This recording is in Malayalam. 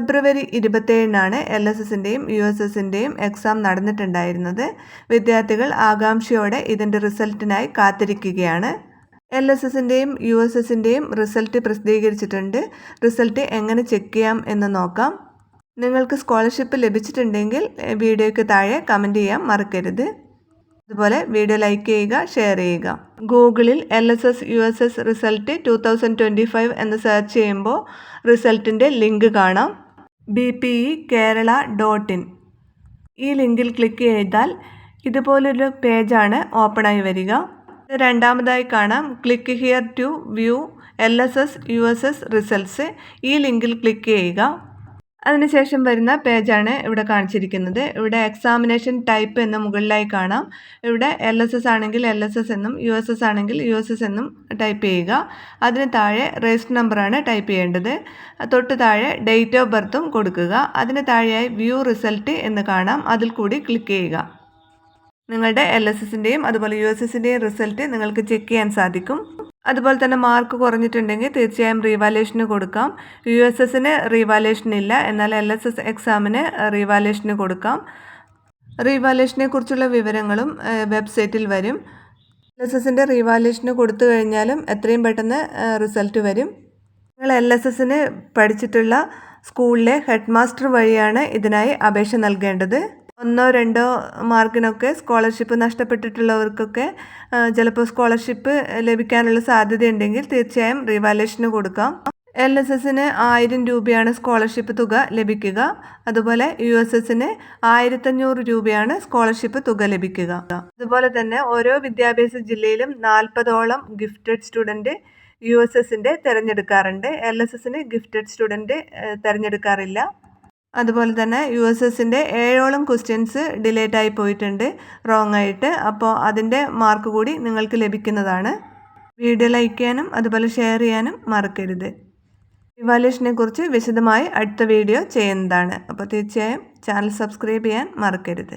ഫെബ്രുവരി ഇരുപത്തേഴിനാണ് എൽ എസ് എസിന്റെയും യു എസ് എസിന്റെയും എക്സാം നടന്നിട്ടുണ്ടായിരുന്നത്. വിദ്യാർത്ഥികൾ ആകാംക്ഷയോടെ ഇതിന്റെ റിസൾട്ടിനായി കാത്തിരിക്കുകയാണ്. എൽ എസ് എസിന്റെയും യു എസ് എസിന്റെയും റിസൾട്ട് പ്രസിദ്ധീകരിച്ചിട്ടുണ്ട്. റിസൾട്ട് എങ്ങനെ ചെക്ക് ചെയ്യാം എന്ന് നോക്കാം. നിങ്ങൾക്ക് സ്കോളർഷിപ്പ് ലഭിച്ചിട്ടുണ്ടെങ്കിൽ വീഡിയോയ്ക്ക് താഴെ കമന്റ് ചെയ്യാൻ മറക്കരുത്. അതുപോലെ വീഡിയോ ലൈക്ക് ചെയ്യുക ഷെയർ ചെയ്യുക. ഗൂഗിളിൽ L S S U S S result two thousand twenty five എന്ന് സെർച്ച് ചെയ്യുമ്പോൾ റിസൾട്ടിന്റെ ലിങ്ക് കാണാം. B P E Kerala dot in. ഈ ലിങ്കിൽ ക്ലിക്ക് ചെയ്താൽ ഇതുപോലൊരു പേജാണ് ഓപ്പണായി വരിക. രണ്ടാമതായി കാണാം. Click here to view L S S U S S results. ഈ ലിങ്കിൽ ക്ലിക്ക് ചെയ്യുക. അതിനുശേഷം വരുന്ന പേജാണ് ഇവിടെ കാണിച്ചിരിക്കുന്നത്. ഇവിടെ എക്സാമിനേഷൻ ടൈപ്പ് എന്ന് മുകളിലായി കാണാം. ഇവിടെ എൽ എസ് എസ് ആണെങ്കിൽ എൽ എസ് എസ് എന്നും യു എസ് എസ് ആണെങ്കിൽ യു എസ് എസ് എന്നും ടൈപ്പ് ചെയ്യുക. അതിന് താഴെ രജിസ്റ്റർ നമ്പറാണ് ടൈപ്പ് ചെയ്യേണ്ടത്. തൊട്ട് താഴെ ഡേറ്റ് ഓഫ് ബർത്തും കൊടുക്കുക. അതിന് താഴെയായി വ്യൂ റിസൾട്ട് എന്ന് കാണാം. അതിൽ കൂടി ക്ലിക്ക് ചെയ്യുക. നിങ്ങളുടെ എൽ എസ് എസിന്റെയും അതുപോലെ യു എസ് എസിന്റെയും റിസൾട്ട് നിങ്ങൾക്ക് ചെക്ക് ചെയ്യാൻ സാധിക്കും. അതുപോലെ തന്നെ മാർക്ക് കുറഞ്ഞിട്ടുണ്ടെങ്കിൽ തീർച്ചയായും റീവാലുവേഷന് കൊടുക്കാം. യു എസ് എസിന് റീവാലുവേഷൻ ഇല്ല എന്നാൽ എൽ എസ് എസ് എക്സാമിന് റീവാലുവേഷന് കൊടുക്കാം. റീവാലുവേഷനെ കുറിച്ചുള്ള വിവരങ്ങളും വെബ്സൈറ്റിൽ വരും. എൽ എസ് എസിന്റെ റീവാലുവേഷന് കൊടുത്തു കഴിഞ്ഞാലും എത്രയും പെട്ടെന്ന് റിസൾട്ട് വരും. നിങ്ങൾ എൽ എസ് എസിന് പഠിച്ചിട്ടുള്ള സ്കൂളിലെ ഹെഡ് മാസ്റ്റർ വഴിയാണ് ഇതിനായി അപേക്ഷ നൽകേണ്ടത്. ഒന്നോ രണ്ടോ മാർക്കിനൊക്കെ സ്കോളർഷിപ്പ് നഷ്ടപ്പെട്ടിട്ടുള്ളവർക്കൊക്കെ ചിലപ്പോൾ സ്കോളർഷിപ്പ് ലഭിക്കാനുള്ള സാധ്യതയുണ്ടെങ്കിൽ തീർച്ചയായും റിവാലേഷന് കൊടുക്കാം. എൽ എസ് എസിന് ആയിരം രൂപയാണ് സ്കോളർഷിപ്പ് തുക ലഭിക്കുക. അതുപോലെ യു എസ് എസിന് ആയിരത്തഞ്ഞൂറ് രൂപയാണ് സ്കോളർഷിപ്പ് തുക ലഭിക്കുക. അതുപോലെ തന്നെ ഓരോ വിദ്യാഭ്യാസ ജില്ലയിലും നാൽപ്പതോളം ഗിഫ്റ്റഡ് സ്റ്റുഡന്റ് യു എസ് എസിന്റെ തിരഞ്ഞെടുക്കാറുണ്ട്. എൽ എസ് എസിന് ഗിഫ്റ്റഡ് സ്റ്റുഡന്റ് തിരഞ്ഞെടുക്കാറില്ല. അതുപോലെ തന്നെ യു എസ് എസിന്റെ ഏഴോളം ക്വസ്റ്റ്യൻസ് ഡിലേറ്റ് ആയി പോയിട്ടുണ്ട് റോങ് ആയിട്ട്. അപ്പോൾ അതിന്റെ മാർക്ക് കൂടി നിങ്ങൾക്ക് ലഭിക്കുന്നതാണ്. വീഡിയോ ലൈക്ക് ചെയ്യാനും അതുപോലെ ഷെയർ ചെയ്യാനും മറക്കരുത്. ഇവാലുവേഷനെ കുറിച്ച് വിശദമായി അടുത്ത വീഡിയോ ചെയ്യുന്നതാണ്. അപ്പോൾ തീർച്ചയായും ചാനൽ സബ്സ്ക്രൈബ് ചെയ്യാൻ മറക്കരുത്.